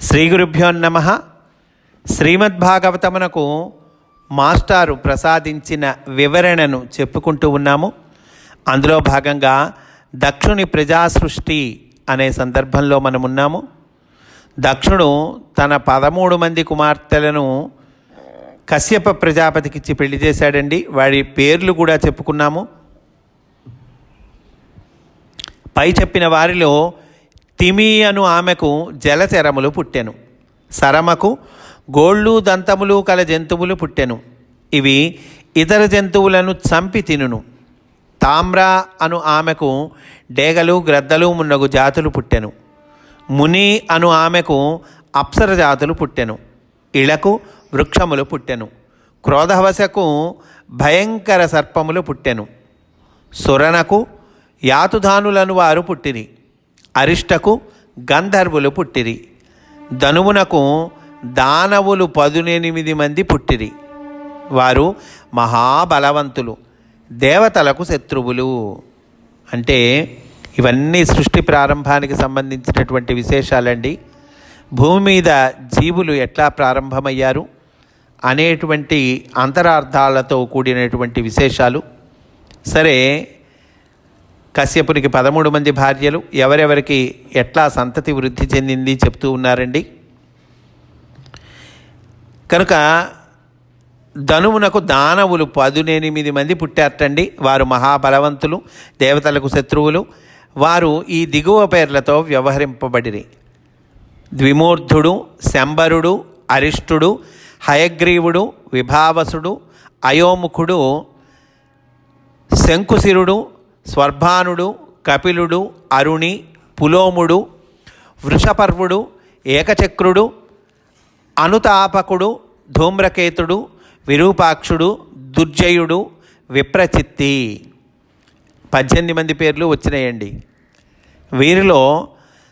శ్రీ గురుభ్యో నమ. శ్రీమద్భాగవతమునకు మాస్టారు ప్రసాదించిన వివరణను చెప్పుకుంటూ ఉన్నాము. అందులో భాగంగా దక్షుని ప్రజాసృష్టి అనే సందర్భంలో మనం ఉన్నాము. దక్షుడు తన పదమూడు మంది కుమార్తెలను కశ్యప ప్రజాపతికిచ్చి పెళ్ళి చేశాడండి. వాడి పేర్లు కూడా చెప్పుకున్నాము. పై చెప్పిన వారిలో తిమి అను ఆమెకు జలచరములు పుట్టెను. సరమకు గోళ్ళు దంతములు కల జంతువులు పుట్టెను. ఇవి ఇతర జంతువులను చంపి తినును. తామ్ర అను ఆమెకు డేగలు గ్రద్దలు మున్నగు జాతులు పుట్టెను. ముని అను ఆమెకు అప్సర జాతులు పుట్టెను. ఇళకు వృక్షములు పుట్టెను. క్రోధవశకు భయంకర సర్పములు పుట్టెను. సురనకు యాతుధానులను వారు పుట్టిరి. అరిష్టకు గంధర్వులు పుట్టిరి. ధనువునకు దానవులు పదునెనిమిది మంది పుట్టిరి. వారు మహాబలవంతులు దేవతలకు శత్రువులు. అంటే ఇవన్నీ సృష్టి ప్రారంభానికి సంబంధించినటువంటి విశేషాలండి. భూమి మీద జీవులు ఎట్లా ప్రారంభమయ్యారు? అనేటువంటి అంతరార్థాలతో కూడినటువంటి విశేషాలు. సరే కశ్యపునికి పదమూడు మంది భార్యలు. ఎవరెవరికి ఎట్లా సంతతి వృద్ధి చెందింది చెప్తూ ఉన్నారండి. కనుక ధనువునకు దానవులు పదునెనిమిది మంది పుట్టారటండి. వారు మహాబలవంతులు దేవతలకు శత్రువులు. వారు ఈ దిగువ పేర్లతో వ్యవహరింపబడిరి. ద్విమూర్ధుడు శంబరుడు అరిష్టుడు హయగ్రీవుడు విభావసుడు అయోముఖుడు శంకుశిరుడు స్వర్భానుడు కపిలుడు అరుణి పులోముడు వృషపర్వుడు ఏకచక్రుడు అనుతాపకుడు ధూమ్రకేతుడు విరూపాక్షుడు దుర్జయుడు విప్రచిత్తి. పద్దెనిమిది మంది పేర్లు వచ్చినాయండి. వీరిలో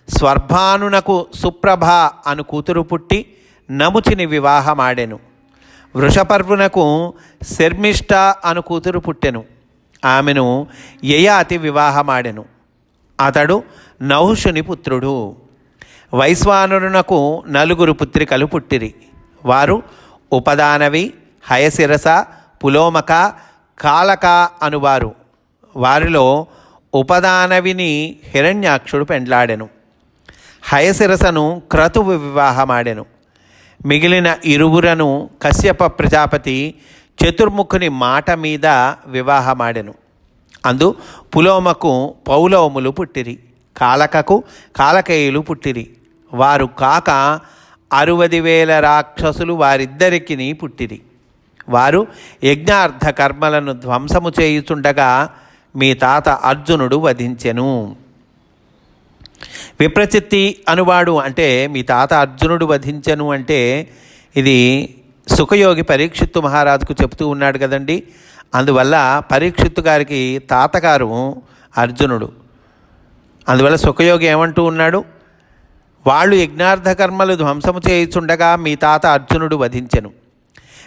స్వర్భానునకు సుప్రభ అను కూతురు పుట్టి నముచిని వివాహమాడెను. వృషపర్వునకు శర్మిష్ట అను కూతురు పుట్టెను. ఆమెను యయాతి వివాహమాడెను. అతడు నహుషుని పుత్రుడు. వైశ్వానరునకు నలుగురు పుత్రికలు పుట్టిరి. వారు ఉపదానవి హయశిరస పులోమక కాలక అనువారు. వారిలో ఉపదానవిని హిరణ్యాక్షుడు పెండ్లాడెను. హయశిరసను క్రతువు వివాహమాడెను. మిగిలిన ఇరువురను కశ్యప ప్రజాపతి చతుర్ముఖుని మాట మీద వివాహమాడెను. అందు పులోమకు పౌలోములు పుట్టిరి కాలకకు కాలకేయులు పుట్టిరి. వారు కాక అరవది వేల రాక్షసులు వారిద్దరికిని పుట్టిరి. వారు యజ్ఞార్థ కర్మలను ధ్వంసము చేయుచుండగా మీ తాత అర్జునుడు వధించెను. విప్రచిత్తి అనువాడు అంటే మీ తాత అర్జునుడు వధించెను అంటే ఇది సుఖయోగి పరీక్షిత్తు మహారాజుకు చెప్తూ ఉన్నాడు కదండి. అందువల్ల పరీక్షిత్తు గారికి తాతగారు అర్జునుడు. అందువల్ల సుఖయోగి ఏమంటూ ఉన్నాడు? వాళ్ళు యజ్ఞార్థ కర్మలు ధ్వంసము చేయుచుండగా మీ తాత అర్జునుడు వధించెను.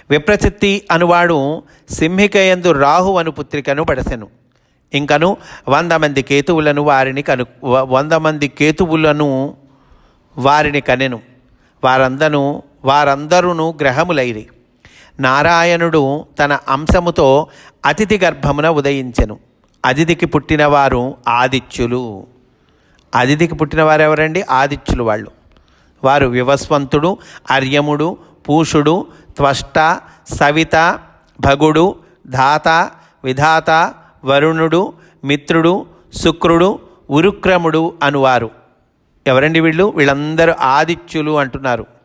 విప్రచిత్తి అనువాడు సింహికయందు రాహు అను పుత్రికను పడసెను. ఇంకను వంద మంది కేతువులను వారిని కను వ- వంద మంది కేతువులను వారిని కనెను. వారందరూ వారందరూ గ్రహములైరి. నారాయణుడు తన అంశముతో అతిథి గర్భమున ఉదయించెను. అతిథికి పుట్టినవారు ఆదిత్యులు. అతిథికి పుట్టినవారు ఎవరండి ఆదిత్యులు వాళ్ళు. వారు వివస్వంతుడు అర్యముడు పూషుడు త్వష్ట సవిత భగుడు ధాత విధాత వరుణుడు మిత్రుడు శుక్రుడు ఉరుక్రముడు అనువారు. ఎవరండి వీళ్ళు? వీళ్ళందరూ ఆదిత్యులు అంటున్నారు.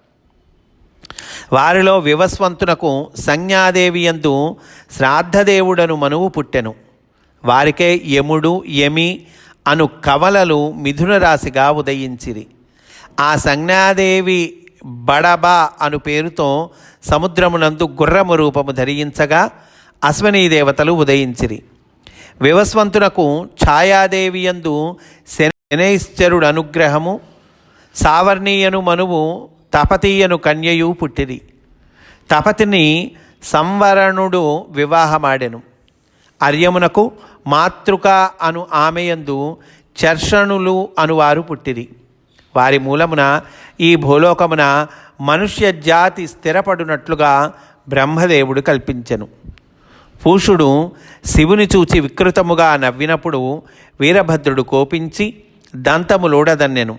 వారిలో వివస్వంతునకు సంజ్ఞాదేవి ఎందు శ్రాద్ధదేవుడను మనువు పుట్టెను. వారికే యముడు యమి అను కవలలు మిథున రాశిగా ఉదయించిరి. ఆ సంజ్ఞాదేవి బడబ అను పేరుతో సముద్రమునందు గుర్రము రూపము ధరించగా అశ్వనీ దేవతలు ఉదయించిరి. వివస్వంతునకు ఛాయాదేవి యందు శనైశ్చరుడు అనుగ్రహము సావర్ణీయను మనువు తపతీయను కన్యయు పుట్టిరి. తపతిని సంవరణుడు వివాహమాడెను. అర్యమునకు మాతృక అను ఆమెయందు చర్షణులు అనువారు పుట్టిరి. వారి మూలమున ఈ భూలోకమున మనుష్య జాతి స్థిరపడినట్లుగా బ్రహ్మదేవుడు కల్పించెను. పూషుడు శివుని చూచి వికృతముగా నవ్వినప్పుడు వీరభద్రుడు కోపించి దంతములోడదన్నెను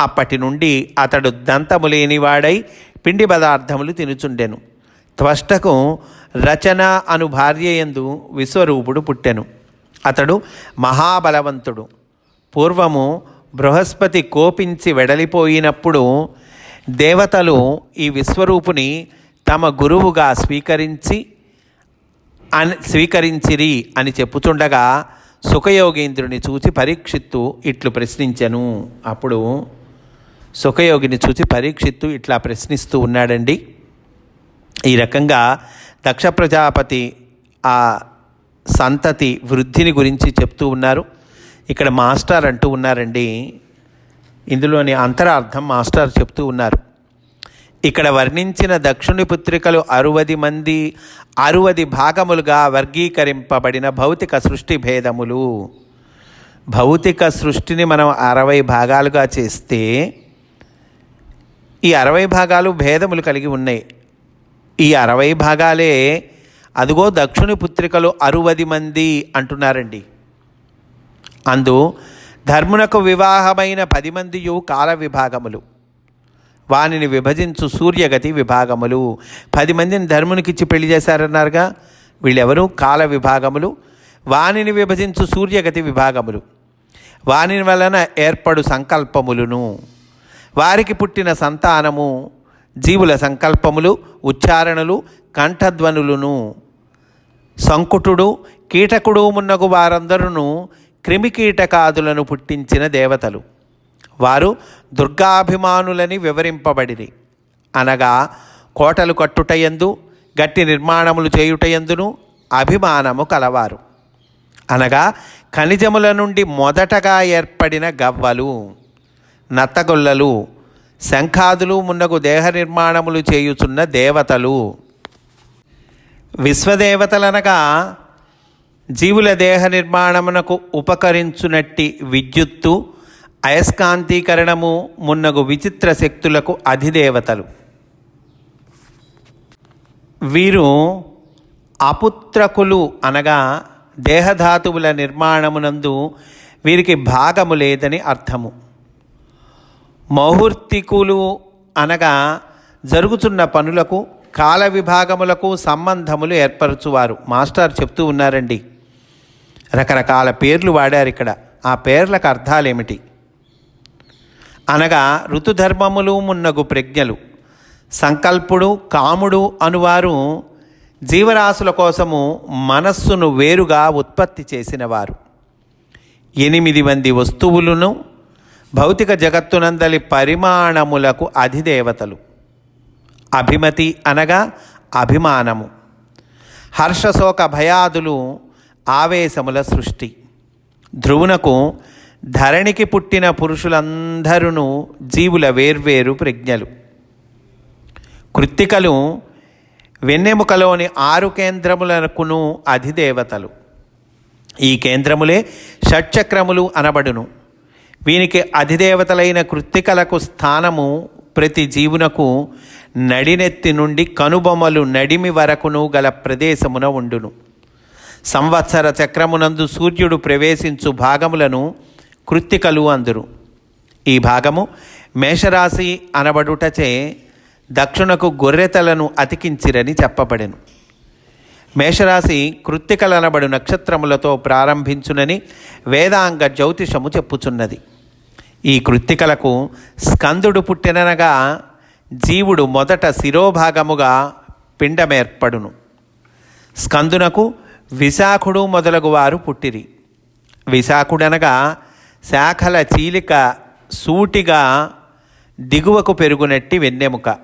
అప్పటి నుండి అతడు దంతము లేనివాడై పిండి పదార్థములు తినుచుండెను. త్వష్టకు రచన అను భార్యయందు విశ్వరూపుడు పుట్టెను. అతడు మహాబలవంతుడు. పూర్వము బృహస్పతి కోపించి వెడలిపోయినప్పుడు దేవతలు ఈ విశ్వరూపుని తమ గురువుగా స్వీకరించి అని స్వీకరించిరి అని చెప్పుచుండగా సుఖయోగేంద్రుని చూచి పరీక్షిత్తు ఇట్లు ప్రశ్నించెను. అప్పుడు సుఖయోగిని చూచి పరీక్షిత్తు ఇట్లా ప్రశ్నిస్తూ ఉన్నాడండి. ఈ రకంగా దక్ష ప్రజాపతి ఆ సంతతి వృద్ధిని గురించి చెప్తూ ఉన్నారు. ఇక్కడ మాస్టర్ అంటూ ఉన్నారండి. ఇందులోని అంతరార్థం మాస్టర్ చెప్తూ ఉన్నారు. ఇక్కడ వర్ణించిన దక్షిణి పుత్రికలు అరువది మంది అరువది భాగములుగా వర్గీకరింపబడిన భౌతిక సృష్టి భేదములు. భౌతిక సృష్టిని మనం అరవై భాగాలుగా చేస్తే ఈ అరవై భాగాలు భేదములు కలిగి ఉన్నాయి. ఈ అరవై భాగాలే అదిగో దక్షుని పుత్రికలు అరువది మంది అంటున్నారండి. అందు ధర్మునకు వివాహమైన పది మందియు కాల విభాగములు. వానిని విభజించు సూర్యగతి విభాగములు. పది మందిని ధర్మునికిచ్చి పెళ్ళి చేశారన్నారుగా? వీళ్ళెవరు? కాల విభాగములు. వానిని విభజించు సూర్యగతి విభాగములు. వాని వలన ఏర్పడు సంకల్పములును. వారికి పుట్టిన సంతానము జీవుల సంకల్పములు ఉచ్చారణలు కంఠధ్వనులను. సంకుటుడు కీటకుడు మున్నగు వారందరూ క్రిమికీటకాదులను పుట్టించిన దేవతలు. వారు దుర్గాభిమానులని వివరింపబడిరి. అనగా కోటలు కట్టుటయందు గట్టి నిర్మాణములు చేయుటయందును అభిమానము కలవారు. అనగా ఖనిజముల నుండి మొదటగా ఏర్పడిన గవ్వలు. నత్తగొల్లలు శంఖాదులు మున్నగు దేహ నిర్మాణములు చేయుచున్న దేవతలు. విశ్వదేవతలనగా జీవుల దేహ నిర్మాణమునకు ఉపకరించునట్టి విద్యుత్తు అయస్కాంతీకరణము మున్నగు విచిత్ర శక్తులకు అధిదేవతలు. వీరు అపుత్రకులు అనగా దేహధాతువుల నిర్మాణమునందు వీరికి భాగము లేదని అర్థము. మౌహూర్తికులు అనగా జరుగుతున్న పనులకు కాల విభాగములకు సంబంధములు ఏర్పరచువారు. మాస్టర్ చెప్తూ ఉన్నారండి. రకరకాల పేర్లు వాడారు ఇక్కడ. ఆ పేర్లకు అర్థాలేమిటి? అనగా ఋతుధర్మములు మున్నగు ప్రజ్ఞలు. సంకల్పుడు కాముడు అనువారు జీవరాశుల కోసము మనస్సును వేరుగా ఉత్పత్తి చేసినవారు. ఎనిమిది మంది వస్తువులను భౌతిక జగత్తునందలి పరిమాణములకు అధిదేవతలు. అభిమతి అనగా అభిమానము. హర్షశోక భయాదులు ఆవేశముల సృష్టి. ధ్రువునకు ధరణికి పుట్టిన పురుషులందరూ జీవుల వేర్వేరు ప్రజ్ఞలు. కృత్తికలు వెన్నెముకలోని ఆరు కేంద్రములకును అధిదేవతలు. ఈ కేంద్రములే షట్చక్రములు అనబడును. వీనికి అధిదేవతలైన కృత్తికలకు స్థానము ప్రతి జీవునకు నడినెత్తి నుండి కనుబొమ్మలు నడిమి వరకును గల ప్రదేశమున ఉండును. సంవత్సర చక్రమునందు సూర్యుడు ప్రవేశించు భాగములను కృత్తికలు అందురు. ఈ భాగము మేషరాశి అనబడుటచే దక్షిణకు గొర్రెతలను అతికించిరని చెప్పబడెను. మేషరాశి కృత్తికలనబడు నక్షత్రములతో ప్రారంభించునని వేదాంగ జ్యోతిషము చెప్పుచున్నది. ఈ కృత్తికలకు స్కందుడు పుట్టిననగా జీవుడు మొదట శిరోభాగముగా పిండమేర్పడును. స్కందునకు విశాఖుడు మొదలగు వారు పుట్టిరి. విశాఖుడనగా శాఖల చీలిక సూటిగా దిగువకు పెరుగునట్టి వెన్నెముక.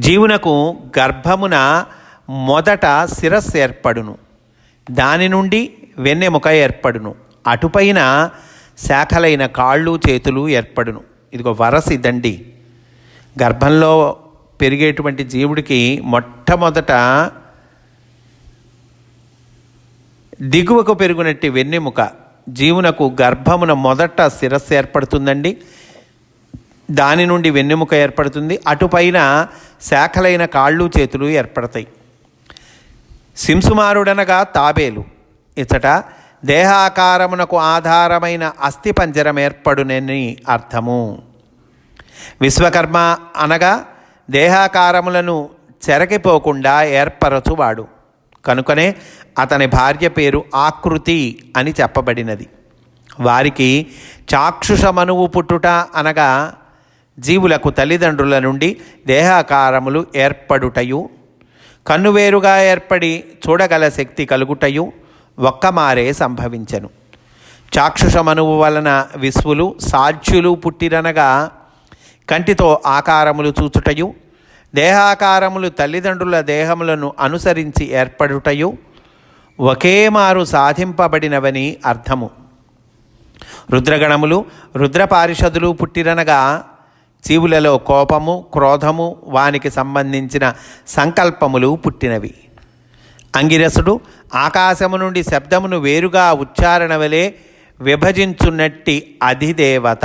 జీవునకు గర్భమున మొదట శిరస్సు ఏర్పడును. దాని నుండి వెన్నెముక ఏర్పడును. అటుపైన శాఖలైన కాళ్ళు చేతులు ఏర్పడును. ఇదిగో వరసి దండి గర్భంలో పెరిగేటువంటి జీవుడికి మొట్టమొదట దిగువకు పెరుగునట్టి వెన్నెముక. జీవునకు గర్భమున మొదట శిరస్సు ఏర్పడుతుందండి. దాని నుండి వెన్నెముక ఏర్పడుతుంది. అటుపైన శాఖలైన కాళ్ళు చేతులు ఏర్పడతాయి. సింసుమారుడనగా తాబేలు. ఇచ్చట దేహాకారమునకు ఆధారమైన అస్థిపంజరం ఏర్పడునని అర్థము. విశ్వకర్మ అనగా దేహాకారములను చెరకిపోకుండా ఏర్పరచువాడు. కనుకనే అతని భార్య పేరు ఆకృతి అని చెప్పబడినది. వారికి చాక్షుషమనువు పుట్టుట అనగా జీవులకు తల్లిదండ్రుల నుండి దేహాకారములు ఏర్పడుటయు కన్నువేరుగా ఏర్పడి చూడగల శక్తి కలుగుటయు ఒక్కమారే సంభవించెను. చాక్షుషమనువు వలన విశ్వులు సాధ్యులు పుట్టిరనగా కంటితో ఆకారములు చూచుటయు దేహాకారములు తల్లిదండ్రుల దేహములను అనుసరించి ఏర్పడుటయు ఒకేమారు సాధింపబడినవని అర్థము. రుద్రగణములు రుద్రపారిషదులు పుట్టిరనగా జీవులలో కోపము క్రోధము వానికి సంబంధించిన సంకల్పములు పుట్టినవి. అంగిరసుడు ఆకాశము నుండి శబ్దమును వేరుగా ఉచ్చారణ వలె విభజించున్నట్టి అధిదేవత.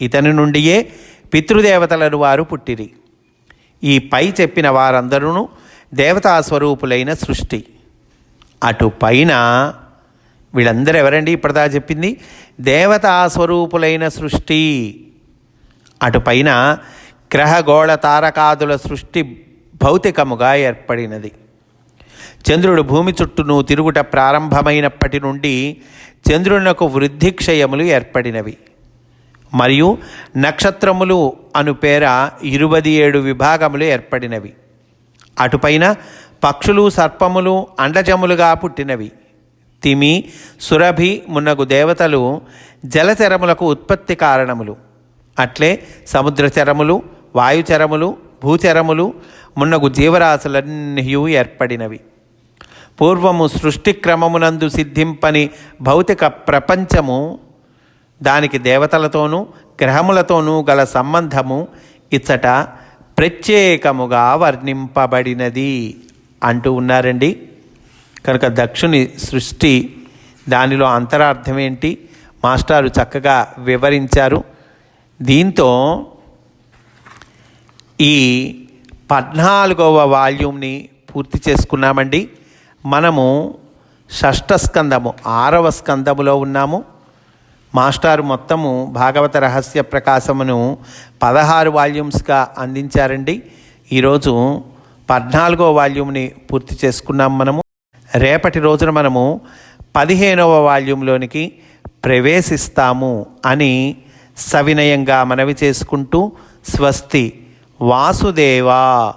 ఇతని నుండియే పితృదేవతలను వారు పుట్టిరి. ఈ పై చెప్పిన వారందరూ దేవతా స్వరూపులైన సృష్టి. అటు పైన వీళ్ళందరూ ఎవరండి? ఇప్పటిదా చెప్పింది దేవతా స్వరూపులైన సృష్టి. అటుపైన గ్రహగోళ తారకాదుల సృష్టి భౌతికముగా ఏర్పడినది. చంద్రుడు భూమి చుట్టూను తిరుగుట ప్రారంభమైనప్పటి నుండి చంద్రునకు వృద్ధిక్షయములు ఏర్పడినవి. మరియు నక్షత్రములు అను పేర ఇరువది ఏడు విభాగములు ఏర్పడినవి. అటుపైన పక్షులు సర్పములు అండజములుగా పుట్టినవి. తిమి సురభి మున్నగు దేవతలు జలచరములకు ఉత్పత్తి కారణములు. అట్లే సముద్రచరములు వాయుచరములు భూచరములు మున్నగు జీవరాశులన్నీ ఏర్పడినవి. పూర్వము సృష్టి క్రమమునందు సిద్ధింపని భౌతిక ప్రపంచము దానికి దేవతలతోనూ గ్రహములతోనూ గల సంబంధము ఇచ్చట ప్రత్యేకముగా వర్ణింపబడినది అంటూ ఉన్నారండి. కనుక దక్షుని సృష్టి దానిలో అంతరార్థం ఏంటి? మాస్టారు చక్కగా వివరించారు. దీంతో ఈ పద్నాలుగవ వాల్యూమ్ని పూర్తి చేసుకున్నామండి. మనము షష్ఠ స్కందము ఆరవ స్కందములో ఉన్నాము. మాస్టారు మొత్తము భాగవత రహస్య ప్రకాశమును పదహారు వాల్యూమ్స్గా అందించారండి. ఈరోజు పద్నాలుగో వాల్యూమ్ని పూర్తి చేసుకున్నాం మనము. రేపటి రోజున మనము పదిహేనవ వాల్యూమ్లోనికి ప్రవేశిస్తాము అని సవినయంగా మనవి చేసుకుంటూ స్వస్తి వాసుదేవా.